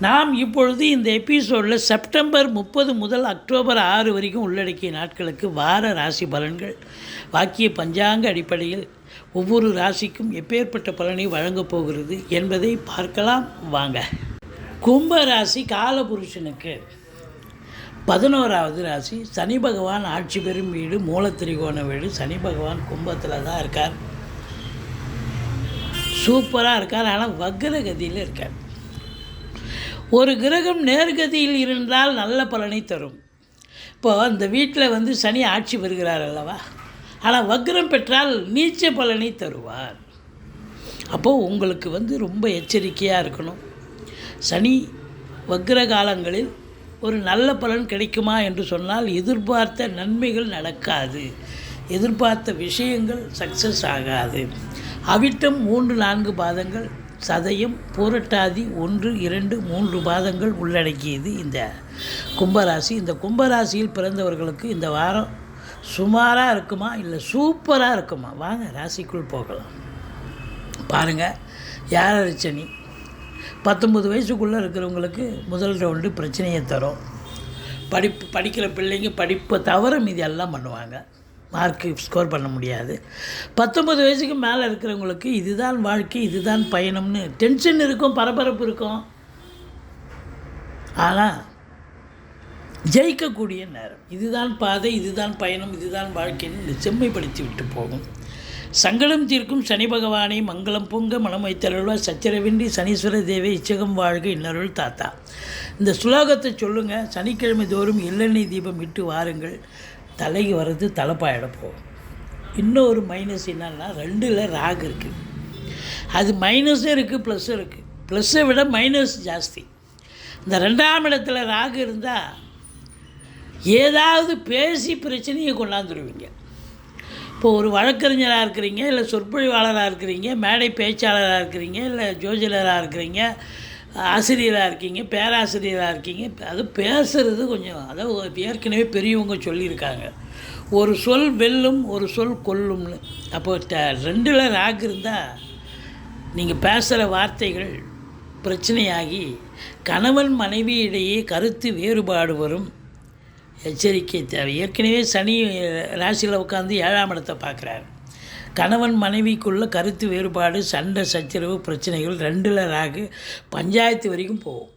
நாம் இப்பொழுது இந்த எபிசோடில் செப்டம்பர் முப்பது முதல் அக்டோபர் ஆறு வரைக்கும் உள்ளடக்கிய நாட்களுக்கு வார ராசி பலன்கள். வாக்கிய பஞ்சாங்க அடிப்படையில் ஒவ்வொரு ராசிக்கும் எப்பேற்பட்ட பலனை வழங்கப் போகிறது என்பதை பார்க்கலாம். வாங்க. கும்ப ராசி காலபுருஷனுக்கு பதினோராவது ராசி. சனி பகவான் ஆட்சி பெறும் வீடு மூலத்திரிகோண வீடு. சனி பகவான் கும்பத்தில் தான் இருக்கார். சூப்பராக இருக்கார். ஆனால் வக்ரகதியில் இருக்கார். ஒரு கிரகம் நேர்கதியில் இருந்தால் நல்ல பலனை தரும். இப்போது அந்த வீட்டில் வந்து சனி ஆட்சி பெறுகிறார் அல்லவா? ஆனால் வக்ரம் பெற்றால் நீச்ச பலனை தருவார். அப்போது உங்களுக்கு வந்து ரொம்ப எச்சரிக்கையாக இருக்கணும். சனி வக்ர காலங்களில் ஒரு நல்ல பலன் கிடைக்குமா என்று சொன்னால் எதிர்பார்த்த நன்மைகள் நடக்காது. எதிர்பார்த்த விஷயங்கள் சக்ஸஸ் ஆகாது. அவிட்டம் மூன்று நான்கு பாதங்கள் சதயம் பூரட்டாதி ஒன்று இரண்டு மூன்று பாதங்கள் உள்ளடக்கியது இந்த கும்பராசி. இந்த கும்பராசியில் பிறந்தவர்களுக்கு இந்த வாரம் சுமாராக இருக்குமா? இல்லை சூப்பராக இருக்குமா? வாங்க ராசிக்குள் போகலாம். பாருங்கள் யார் சனி பத்தொம்பது வயசுக்குள்ளே இருக்கிறவங்களுக்கு முதல் ரவுண்டு பிரச்சனையை தரும். படிப்பு படிக்கிற பிள்ளைங்க படிப்பை தவிர மீதி எல்லாம் பண்ணுவாங்க. மார்க்கு ஸ்கோர் பண்ண முடியாது. பத்தொம்பது வயசுக்கு மேலே இருக்கிறவங்களுக்கு இதுதான் வாழ்க்கை இதுதான் பயணம்னு டென்ஷன் இருக்கும் பரபரப்பு இருக்கும். ஆனால் ஜெயிக்கக்கூடிய நேரம். இதுதான் பாதை இதுதான் பயணம் இதுதான் வாழ்க்கைன்னு செம்மைப்படுத்தி விட்டு போகும். சங்கடம் தீர்க்கும் சனி பகவானை மங்களம் பொங்க மனம் வைத்தருள்வா சச்சரவின்றி சனீஸ்வர தேவை இச்சகம் வாழ்க இன்னருள் தாத்தா. இந்த சுலோகத்தை சொல்லுங்கள் சனிக்கிழமை தோறும் எள்ளெண்ணெய் தீபம் இட்டு வாருங்கள். தலைக்கு வர்றது தலைப்பாயிட போகும் இன்னொரு மைனஸ் என்னன்னா ரெண்டில் ராகு இருக்குது அது மைனஸும் இருக்குது ப்ளஸ்ஸும் இருக்குது ப்ளஸ்ஸை விட மைனஸ் ஜாஸ்தி. இந்த ரெண்டாம் இடத்துல ராகு இருந்தால் ஏதாவது பேசி பிரச்சனையை கொண்டாந்துருவீங்க. இப்போ ஒரு வழக்கறிஞராக இருக்கிறீங்க இல்லை சொற்பொழிவாளராக இருக்கிறீங்க மேடை பேச்சாளராக இருக்கிறீங்க இல்லை ஜோதிடராக இருக்கிறீங்க ஆசிரியராக இருக்கீங்க பேராசிரியராக இருக்கீங்க. அது பேசுகிறது கொஞ்சம் அதாவது ஏற்கனவே பெரியவங்க சொல்லியிருக்காங்க. ஒரு சொல் வெல்லும் ஒரு சொல் கொல்லும்னு. அப்போ ரெண்டில் ராக் இருந்தால் நீங்கள் பேசுகிற வார்த்தைகள் பிரச்சனையாகி கணவன் மனைவி இடையே கருத்து வேறுபாடு வரும். எச்சரிக்கை தேவை. ஏற்கனவே சனி ராசியில் உட்காந்து ஏழாம் இடத்தை பார்க்குறாரு. கணவன் மனைவிக்குள்ள கருத்து வேறுபாடு சண்டை சச்சரவு பிரச்சனைகள் ரெண்டில் ராகு பஞ்சாயத்து வரைக்கும் போகும்.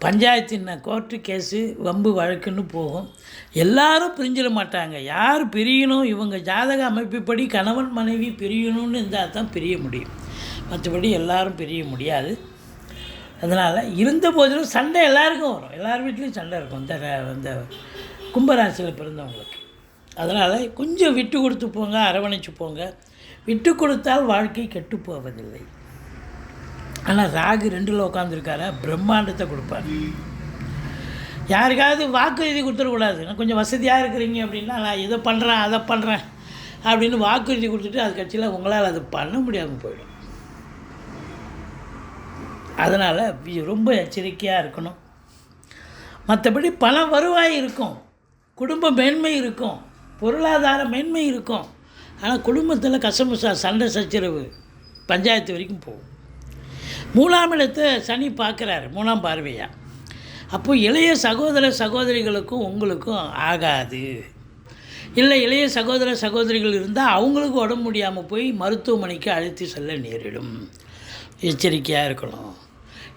பஞ்சாயத்தின் கோர்ட்டு கேஸு வம்பு வழக்குன்னு போகும். எல்லாரும் பிரிஞ்சிட மாட்டாங்க. யார் பிரியணும்? இவங்க ஜாதக அமைப்புப்படி கணவன் மனைவி பிரியணும்னு இருந்தால் தான் பிரிய முடியும். மற்றபடி எல்லாரும் பிரிய முடியாது. அதனால் இருந்த போதிலும் சண்டை எல்லாருக்கும் வரும். எல்லார் வீட்லேயும் சண்டை இருக்கும். இந்த இந்த கும்பராசியில் பிறந்தவங்களுக்கு. அதனால் கொஞ்சம் விட்டு கொடுத்து போங்க அரவணைச்சு போங்க. விட்டு கொடுத்தால் வாழ்க்கை கெட்டு போவதில்லை. ஆனால் ராகு ரெண்டில் உட்காந்துருக்காரா பிரம்மாண்டத்தை கொடுப்பார். யாருக்காவது வாக்குறுதி கொடுத்துடக்கூடாது. நான் கொஞ்சம் வசதியாக இருக்கிறீங்க அப்படின்னா நான் இதை பண்ணுறேன் அதை பண்ணுறேன் அப்படின்னு வாக்குறுதி கொடுத்துட்டு அது கட்சியில் உங்களால் அது பண்ண முடியாமல் போயிடும். அதனால் ரொம்ப எச்சரிக்கையாக இருக்கணும். மற்றபடி பல வருவாய் இருக்கும். குடும்ப மேன்மை இருக்கும். பொருளாதார மேன்மை இருக்கும். ஆனால் குடும்பத்தில் கசமுசா சண்டை சச்சரவு பஞ்சாயத்து வரைக்கும் போகும். மூணாம் இடத்தை சனி பார்க்குறாரு மூணாம் பார்வையாக அப்போது இளைய சகோதர சகோதரிகளுக்கும் உங்களுக்கும் ஆகாது. இல்லை இளைய சகோதர சகோதரிகள் இருந்தால் அவங்களுக்கு உடம்பு முடியாமல் போய் மருத்துவமனைக்கு அழைத்து செல்ல நேரிடும். எச்சரிக்கையாக இருக்கணும்.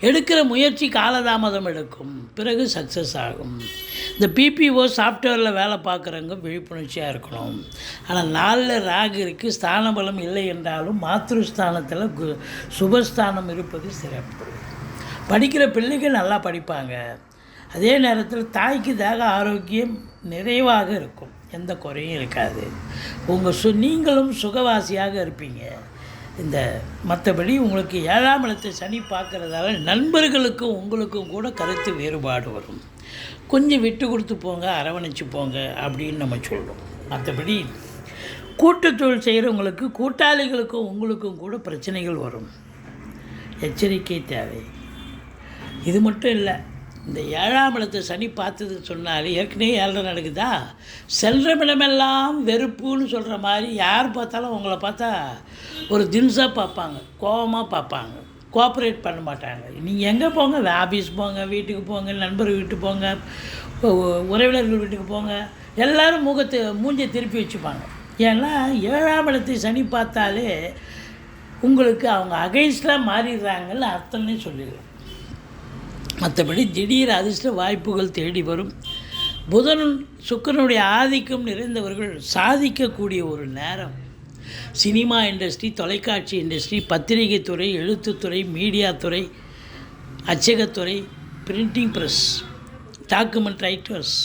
எடுக்கிற முயற்சி காலதாமதம் எடுக்கும். பிறகு சக்ஸஸ் ஆகும். இந்த பிபிஓ சாஃப்ட்வேரில் வேலை பார்க்குறவங்க விழிப்புணர்ச்சியாக இருக்கணும். ஆனால் நாளில் ராகு இருக்குது ஸ்தான பலம் இல்லை என்றாலும் மாத்ருஸ்தானத்தில் கு சுபஸ்தானம் இருப்பது சிறப்பு. படிக்கிற பிள்ளைகள் நல்லா படிப்பாங்க. அதே நேரத்தில் தாய்க்கு தேக ஆரோக்கியம் நிறைவாக இருக்கும். எந்த குறையும் இருக்காது. உங்கள் சு நீங்களும் சுகவாசியாக இருப்பீங்க. இந்த மற்றபடி உங்களுக்கு ஏழாம் இடத்தை சனி பார்க்குறதால நண்பர்களுக்கும் உங்களுக்கும் கூட கருத்து வேறுபாடு வரும். கொஞ்சம் விட்டு கொடுத்து போங்க அரவணைச்சு போங்க அப்படின்னு நம்ம சொல்கிறோம் மற்றபடி கூட்டுத் தொழில் செய்கிறவங்களுக்கு கூட்டாளிகளுக்கும் உங்களுக்கும் கூட பிரச்சனைகள் வரும். எச்சரிக்கை தேவை. இது மட்டும் இல்லை இந்த ஏழாம் இடத்தை சனி பார்த்தது சொன்னாலே ஏற்கனவே ஏழரை நடக்குதா? செல்றமிடமெல்லாம் வெறுப்புன்னு சொல்கிற மாதிரி யார் பார்த்தாலும் உங்களை பார்த்தா ஒரு தின்ஸாக பார்ப்பாங்க கோபமாக பார்ப்பாங்க. கோஆப்ரேட் பண்ண மாட்டாங்க. நீங்கள் எங்கே போங்க? ஆஃபீஸ் போங்க வீட்டுக்கு போங்க நண்பர் வீட்டுக்கு போங்க உறவினர்கள் வீட்டுக்கு போங்க. எல்லோரும் முகத்தை மூஞ்சை திருப்பி வச்சுப்பாங்க. ஏன்னா ஏழாம் இடத்தை சனி பார்த்தாலே உங்களுக்கு அவங்க அகைன்ஸ்டாக மாறிடுறாங்கன்னு அர்த்தம்னே சொல்லிடலாம் மற்றபடி திடீர் அதிர்ஷ்ட வாய்ப்புகள் தேடி வரும். புதன் சுக்கரனுடைய ஆதிக்கம் நிறைந்தவர்கள் சாதிக்கக்கூடிய ஒரு நேரம். சினிமா இண்டஸ்ட்ரி தொலைக்காட்சி இண்டஸ்ட்ரி பத்திரிகை துறை எழுத்துத்துறை மீடியா துறை அச்சகத்துறை printing press document writers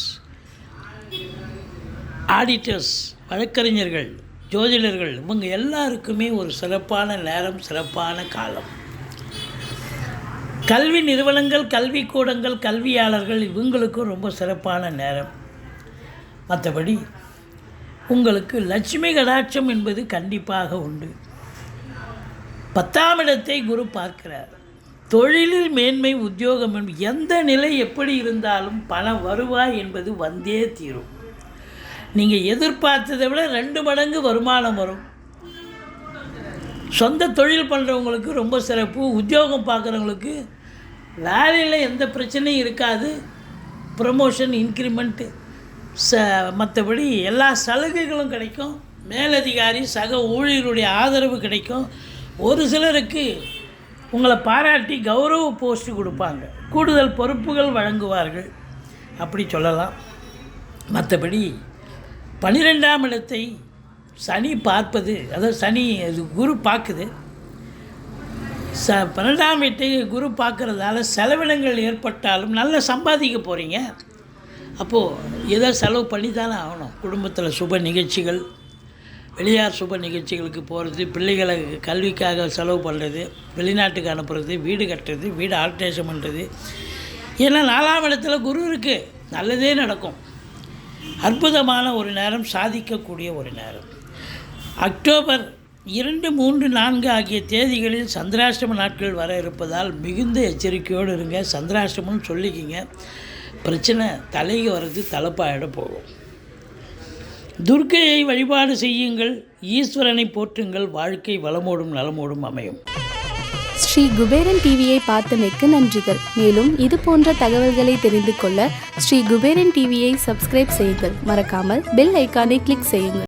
auditors வழக்கறிஞர்கள் ஜோதிடர்கள் இவங்க எல்லாருக்குமே ஒரு சிறப்பான நேரம் சிறப்பான காலம். கல்வி நிறுவனங்கள் கல்விக்கூடங்கள் கல்வியாளர்கள் இவங்களுக்கும் ரொம்ப சிறப்பான நேரம். மற்றபடி உங்களுக்கு லட்சுமி கடாட்சம் என்பது கண்டிப்பாக உண்டு. பத்தாம் இடத்தை குரு பார்க்கிறார். தொழிலில் மேன்மை உத்தியோகம் எந்த நிலை எப்படி இருந்தாலும் பண வருவாய் என்பது வந்தே தீரும். நீங்கள் எதிர்பார்த்ததை விட ரெண்டு மடங்கு வருமானம் வரும். சொந்த தொழில் பண்ணுறவங்களுக்கு ரொம்ப சிறப்பு உத்தியோகம் பார்க்குறவங்களுக்கு வேலையில் எந்த பிரச்சனையும் இருக்காது. ப்ரமோஷன் இன்க்ரிமெண்ட்டு ச மற்றபடி எல்லா சலுகைகளும் கிடைக்கும். மேலதிகாரி சக ஊழியருடைய ஆதரவு கிடைக்கும். ஒரு சிலருக்கு உங்களை பாராட்டி கௌரவ போஸ்ட் கொடுப்பாங்க. கூடுதல் பொறுப்புகள் வழங்குவார்கள். அப்படி சொல்லலாம். மற்றபடி பன்னிரெண்டாம் இடத்தை சனி பார்ப்பது அதாவது சனி அது குரு பார்க்குது. ச பன்னெண்டாம் வீட்டை குரு பார்க்குறதால செலவினங்கள் ஏற்பட்டாலும் நல்லா சம்பாதிக்க போகிறீங்க அப்போது ஏதோ செலவு பண்ணி தானே ஆகணும். குடும்பத்தில் சுப நிகழ்ச்சிகள் வெளியார் சுப நிகழ்ச்சிகளுக்கு போகிறது பிள்ளைகளை கல்விக்காக செலவு பண்ணுறது வெளிநாட்டுக்கு அனுப்புறது வீடு கட்டுறது வீடு ஆல்ட்ரேஷன் பண்ணுறது ஏன்னா நாலாம் இடத்துல குரு இருக்குது நல்லதே நடக்கும். அற்புதமான ஒரு நேரம் சாதிக்கக்கூடிய ஒரு நேரம். அக்டோபர் இரண்டு மூன்று நான்கு ஆகிய தேதிகளில் சந்திராஷ்டம நாட்கள் வர இருப்பதால் மிகுந்த எச்சரிக்கையோடு இருங்க. சந்திராஷ்டமம்னு சொல்லிக்கிங்க. பிரச்சனை தலைக்கு வர்றது தலைப்பாயிட போகும். துர்க்கையை வழிபாடு செய்யுங்கள். ஈஸ்வரனை போற்றுங்கள். வாழ்க்கை வளமோடும் நலமோடும் அமையும். ஸ்ரீ குபேரன் டிவியை பார்த்தமைக்கு நன்றிகள். மேலும் இது போன்ற தகவல்களை தெரிந்து கொள்ள ஸ்ரீ குபேரன் டிவியை சப்ஸ்கிரைப் செய்யுங்கள். மறக்காமல் பெல் ஐக்கானை கிளிக் செய்யுங்கள்.